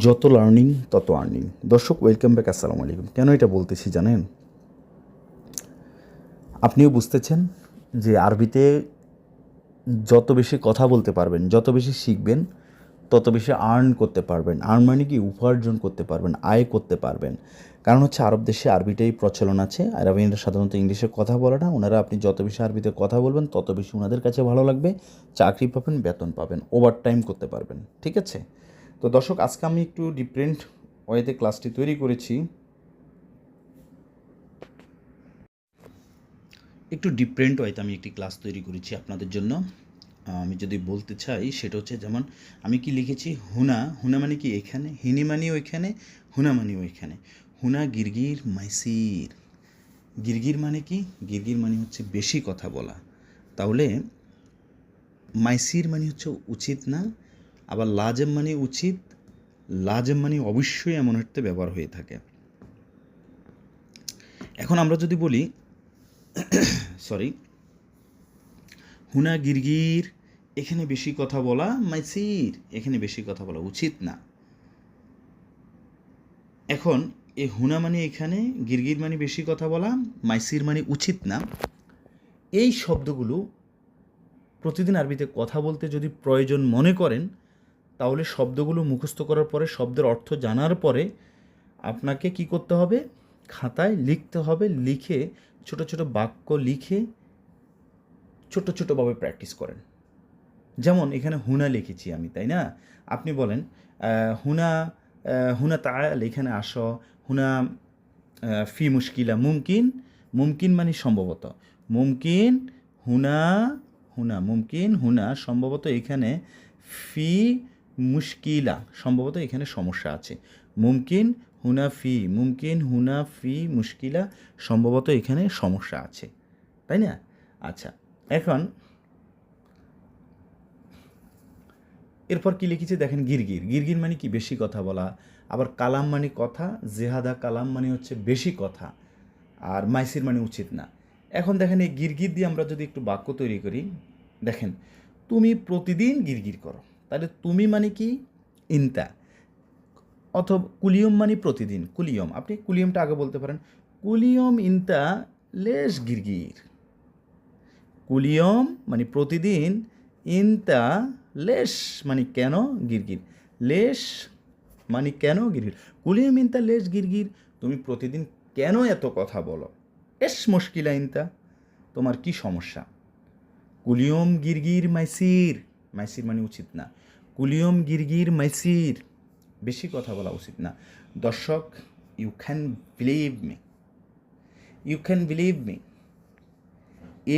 যত লার্নিং তত আর্নিং দর্শক ওয়েলকাম ব্যাক আসসালামু আলাইকুম। কেন এটা বলতেছি জানেন? আপনিও বুঝতেছেন যে আরবিতে যত বেশি কথা বলতে পারবেন, যত বেশি শিখবেন, তত বেশি আর্ন করতে পারবেন। আর্ন মানে কি? উপার্জন করতে পারবেন, আয় করতে পারবেন। কারণ হচ্ছে আরব দেশে আরবিটাই প্রচলন আছে। আরবিরা সাধারণত ইংলিশে কথা বলে না। ওনারা আপনি যত বেশি আরবিতে কথা বলবেন, তত বেশি ওনাদের কাছে ভালো লাগবে। চাকরি পাবেন, বেতন পাবেন ওভার টাইম করতে পারবেন। ঠিক আছে? তো দর্শক, আজকে আমি একটু ডিফারেন্ট ওয়েতে ক্লাসটি তৈরি করেছি। একটু ডিফারেন্ট ওয়েতে আমি একটি ক্লাস তৈরি করেছি আপনাদের জন্য। আমি যদি বলতে চাই, সেটা হচ্ছে যেমন আমি কি লিখেছি? হুনা। হুনা মানে কি এখানে? হিনি মানে ওইখানে হুনা মানে ওইখানে হুনা গিরগির মাইসির। গিরগির মানে কি? গিরগির মানে হচ্ছে বেশি কথা বলা। তাহলে মাইসির মানে হচ্ছে উচিত না আবার লাজেম মানে উচিত, লাজেম মানে অবশ্যই এমন অর্থে ব্যবহার হয়ে থাকে। এখন আমরা যদি বলি সরি হুনা গিরগির, এখানে বেশি কথা বলা মাইসির, এখানে বেশি কথা বলা উচিত না। এখন এ হুনা মানে এখানে, গিরগির মানে বেশি কথা বলা, মাইসির মানে উচিত না। এই শব্দগুলো প্রতিদিন আরবিতে কথা বলতে যদি প্রয়োজন মনে করেন তাহলে শব্দগুলো মুখস্থ করার পরে, শব্দের অর্থ জানার পরে আপনাকে কি করতে হবে? খাতায় লিখতে হবে, লিখে ছোট ছোট বাক্য লিখে ছোট ছোটোভাবে প্র্যাকটিস করেন। যেমন এখানে হুনা লিখেছি আমি, তাই না? আপনি বলেন হুনা হুনা তাল এখানে আসো, হুনা ফি মুশকিলা মুমকিন মুমকিন মানে সম্ভবত। মুমকিন, হুনা হুনা, মুমকিন, হুনা সম্ভবত এখানে ফি মুশকিলা, সম্ভবত এখানে সমস্যা আছে। মুমকিন হুনা ফি মুমকিন হুনা ফি মুশকিলা, সম্ভবত এখানে সমস্যা আছে। তাই না? আচ্ছা এখন এরপর কি লিখেছি? দেখেন গিরগির। গিরগির মানে কি? বেশি কথা বলা। আবার কালাম মানে কথা, জেহাদা কালাম মানে হচ্ছে বেশি কথা। আর মাইসির মানে উচিত না। এখন দেখেন এই গিরগির দিয়ে আমরা যদি একটু বাক্য তৈরি করি, দেখেন, তুমি প্রতিদিন গিরগির করো। তাহলে তুমি মানে কি? ইনতা। অথবা কুলিয়ম মানে প্রতিদিন, কুলিয়ম। আপনি কুলিয়মটা আগে বলতে পারেন। কুলিয়ম, ইনতা, লেশ, গিরগির। কুলিয়ম মানে প্রতিদিন, ইনতা, লেশ মানে কেন? গিরগির। লেশ মানে কেন? গিরগির। কুলিয়ম, ইনতা, লেশ, গিরগির, তুমি প্রতিদিন কেন এত কথা বলো? এস মুশকিলা ইনতা। তোমার কি সমস্যা? কুলিয়ম, গিরগির, মাইসির। মাইসির মানে উচিত না। কুলিয়ম গিরগির মাইসির, বেশি কথা বলা উচিত না। দর্শক you can believe me you can believe me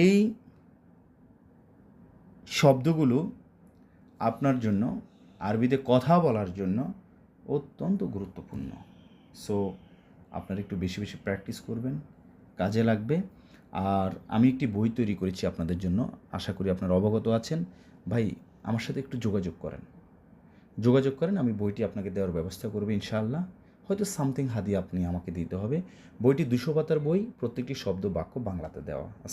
এই শব্দগুলো আপনার জন্য, আরবিতে কথা বলার জন্য অত্যন্ত গুরুত্বপূর্ণ। সো আপনারা একটু বেশি বেশি প্র্যাকটিস করবেন। কাজে লাগবে। আর আমি একটি বই তৈরি করেছি আপনাদের জন্য। আশা করি আপনারা অবগত আছেন। ভাই, আমার সাথে একটু যোগাযোগ করেন। যোগাযোগ করেন, আমি বইটি আপনাকে দেওয়ার ব্যবস্থা করব ইনশাআল্লাহ। হয়তো সামথিং হাদিয়া আপনি আমাকে দিতে হবে। বইটি দুশো পাতার বই, প্রত্যেকটি শব্দ বাক্য বাংলাতে দেওয়া।